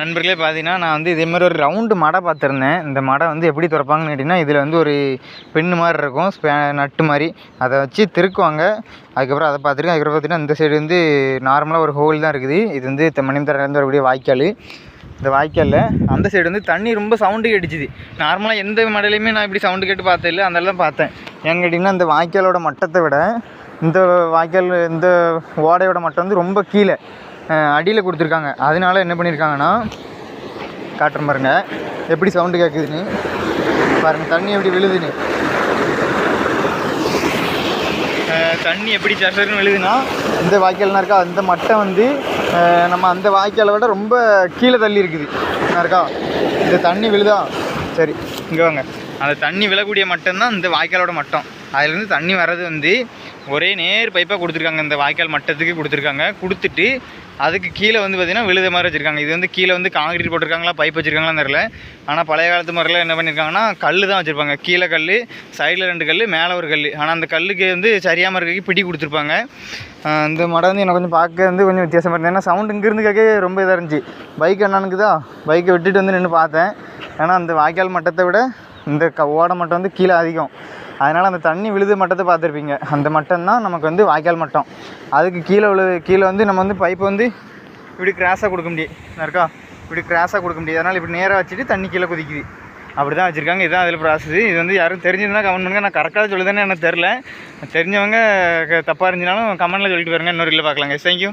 நண்பர்களே பார்த்தீங்கன்னா நான் வந்து இதே மாதிரி ஒரு ரவுண்டு மடை பார்த்துருந்தேன். இந்த மடை வந்து எப்படி திறப்பாங்கன்னு கேட்டிங்கன்னா இதில் வந்து ஒரு பெண்ணு மாதிரி இருக்கும் ஸ்பே நட்டு மாதிரி. அதை வச்சு திருக்குவாங்க. அதுக்கப்புறம் அதை பார்த்துருக்கேன். அதுக்கப்புறம் பார்த்தீங்கன்னா இந்த சைடு வந்து நார்மலாக ஒரு ஹோல் தான் இருக்குது. இது வந்து மணிமத்தரைலேருந்து வரக்கூடிய வாய்க்கால். இந்த வாய்க்காலில் அந்த சைடு வந்து தண்ணி ரொம்ப சவுண்டு கேட்டுச்சுது நார்மலாக எந்த மடையிலையுமே நான் இப்படி சவுண்டு கேட்டு பார்த்ததில்ல. இல்லை தான் பார்த்தேன். ஏன்னு கேட்டிங்கன்னா இந்த வாய்க்காலோட மட்டத்தை விட இந்த வாய்க்கால் இந்த ஓடையோட மட்டம் வந்து ரொம்ப கீழே. அடியில் கொடுத்துருக்காங்க. அதனால என்ன பண்ணியிருக்காங்கன்னா காட்டுற பாருங்க. எப்படி சவுண்டு கேட்குதுன்னு பாருங்க தண்ணி எப்படி விழுதுன்னு. தண்ணி எப்படி சசர்னு விழுதுன்னா இந்த வாய்க்கால்னா இருக்கா அந்த மட்டம் வந்து நம்ம அந்த வாய்க்காலை விட ரொம்ப கீழே தள்ளி இருக்குது. இருக்கா இந்த தண்ணி விழுதா. சரி இங்கே வாங்க. அந்த தண்ணி விழக்கூடிய மட்டம்தான் இந்த வாய்க்காலோட மட்டம். அதுலேருந்து தண்ணி வர்றது வந்து ஒரே நேர் பைப்பாக கொடுத்துருக்காங்க. இந்த வாய்க்கால் மட்டத்துக்கு கொடுத்துருக்காங்க. கொடுத்துட்டு அதுக்கு கீழே வந்து பார்த்திங்கன்னா விழுத மாதிரி வச்சுருக்காங்க. இது வந்து கீழே வந்து காங்கிரீட் போட்டிருக்காங்களா? பைப் வச்சுருக்காங்களான்னு தெரில ஆனால் பழைய காலத்து முறையில் என்ன பண்ணியிருக்காங்கன்னா கல் தான் வச்சுருப்பாங்க. கீழே கல் சைடில் ரெண்டு கல் மேலே ஒரு கல் ஆனால் அந்த கல்லுக்கு வந்து சரியாமல் இருக்க பிடி கொடுத்துருப்பாங்க. இந்த மடம் வந்து எனக்கு கொஞ்சம் பார்க்க வந்து கொஞ்சம் வித்தியாசமாக இருந்தது. ஏன்னா சவுண்ட் இங்கேருந்து கேட்க ரொம்ப இதாக இருந்துச்சு. பைக் அண்ணனுக்கு தான் பைக்கை விட்டுட்டு வந்து நின்று பார்த்தேன். ஏன்னா அந்த வாய்க்கால் மட்டத்தை விட இந்த க ஓடை மட்டம் வந்து கீழே அதிகம். அதனால் அந்த தண்ணி விழுது மட்டத்தை பார்த்துருப்பீங்க. அந்த மட்டம் தான் நமக்கு வந்து வாய்க்கால் மட்டம். அதுக்கு கீழே விழு கீழே வந்து நம்ம வந்து பைப் வந்து இப்படி கிராஸாக கொடுக்க முடியும். இருக்கா? இப்படி கிராஸாக கொடுக்க முடியாது அதனால் இப்படி நேராக வச்சுட்டு தண்ணி கீழே குதிக்குது. அப்படி தான் வச்சுருக்காங்க. இதுதான் அதில் ப்ராசஸ் இது வந்து யாரும் தெரிஞ்சிருந்தால் கமெண்ட் பண்ணுங்க. நான் கரெக்டாக சொல்லுதானே எனக்கு தெரில தெரிஞ்சவங்க க- தப்பாக இருந்துச்சுனாலும் கமெண்ட்டில் சொல்லிட்டு பாருங்க. இன்னொரு இல்லை பார்க்கலாங்க தேங்க்யூ